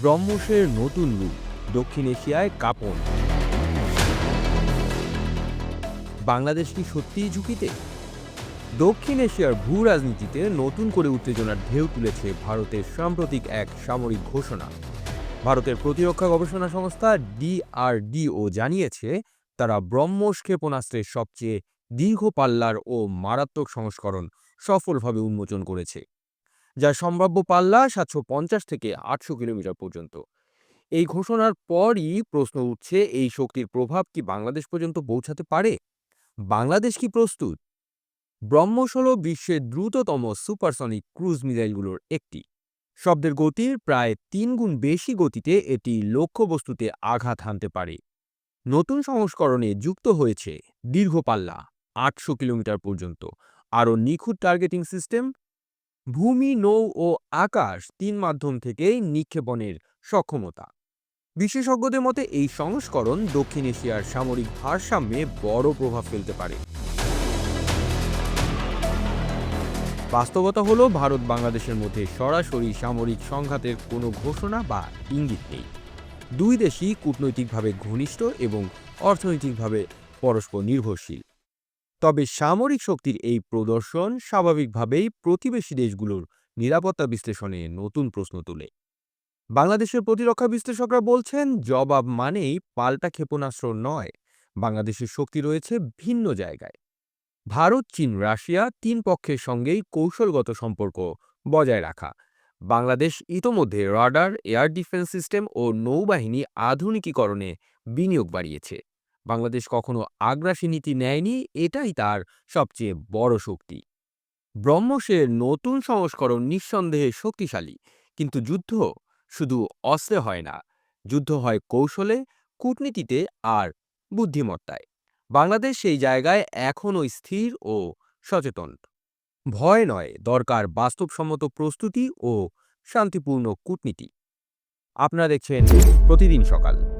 ব্রহ্মসের নতুন রূপ, দক্ষিণ এশিয়ায় কাপন। বাংলাদেশ কি সত্যিই ঝুঁকিতে? দক্ষিণ এশিয়ার ভূ রাজনীতিতে নতুন করে উত্তেজনার ঢেউ তুলেছে ভারতের সাম্প্রতিক এক সামরিক ঘোষণা। ভারতের প্রতিরক্ষা গবেষণা সংস্থা ডিআরডিও জানিয়েছে, তারা ব্রহ্মস ক্ষেপণাস্ত্রের সবচেয়ে দীর্ঘ পাল্লার ও মারাত্মক সংস্করণ সফলভাবে উন্মোচন করেছে। যার সম্ভাব্য পাল্লা সাতশো পঞ্চাশ থেকে আটশো কিলোমিটার পর্যন্ত। এই ঘোষণার পরই প্রশ্ন উঠছে, এই শক্তির প্রভাব কি বাংলাদেশ পর্যন্ত পৌঁছাতে পারে? বাংলাদেশ কি প্রস্তুত? ব্রহ্মস হল বিশ্বের দ্রুততম সুপারসনিক ক্রুজ মিসাইলগুলোর একটি। শব্দের গতির প্রায় তিন গুণ বেশি গতিতে এটি লক্ষ্যবস্তুতে আঘাত হানতে পারে। নতুন সংস্করণে যুক্ত হয়েছে দীর্ঘ পাল্লা, আটশো কিলোমিটার পর্যন্ত। আরও নিখুঁত টার্গেটিং সিস্টেম ভূমি, নৌ ও আকাশ তিন মাধ্যম থেকেই নিক্ষেপণের সক্ষমতা। বিশেষজ্ঞদের মতে এই সংস্করণ দক্ষিণ এশিয়ার সামরিক ভারসাম্যে বড় প্রভাব ফেলতে পারে। বাস্তবতা হলো, ভারত বাংলাদেশের মধ্যে সরাসরি সামরিক সংঘাতের কোনো ঘোষণা বা ইঙ্গিত নেই। দুই দেশই কূটনৈতিকভাবে ঘনিষ্ঠ এবং অর্থনৈতিকভাবে পরস্পর নির্ভরশীল। তবে সামরিক শক্তির এই প্রদর্শন স্বাভাবিকভাবেই প্রতিবেশী দেশগুলোর নিরাপত্তা বিশ্লেষণে নতুন প্রশ্ন তোলে। বাংলাদেশের প্রতিরক্ষা বিশ্লেষকরা বলছেন, জবাব মানেই পাল্টা ক্ষেপণাস্ত্র নয়, বাংলাদেশের শক্তি রয়েছে ভিন্ন জায়গায়। ভারত, চীন, রাশিয়া তিন পক্ষের সঙ্গেই কৌশলগত সম্পর্ক বজায় রাখা। বাংলাদেশ ইতোমধ্যে রাডার, এয়ার ডিফেন্স সিস্টেম ও নৌবাহিনী আধুনিকীকরণে বিনিয়োগ বাড়িয়েছে। বাংলাদেশ কখনো আগ্রাসী নীতি নেয়নি, এটাই তার সবচেয়ে বড় শক্তি। ব্রহ্মসের নতুন সংস্করণ নিঃসন্দেহে শক্তিশালী, কিন্তু যুদ্ধ শুধু অস্ত্রে হয় না, যুদ্ধ হয় কৌশলে, কূটনীতিতে আর বুদ্ধিমত্তায়। বাংলাদেশ সেই জায়গায় এখনও স্থির ও সচেতন। ভয় নয় দরকার বাস্তবসম্মত প্রস্তুতি ও শান্তিপূর্ণ কূটনীতি। আপনারা দেখছেন প্রতিদিন সকাল।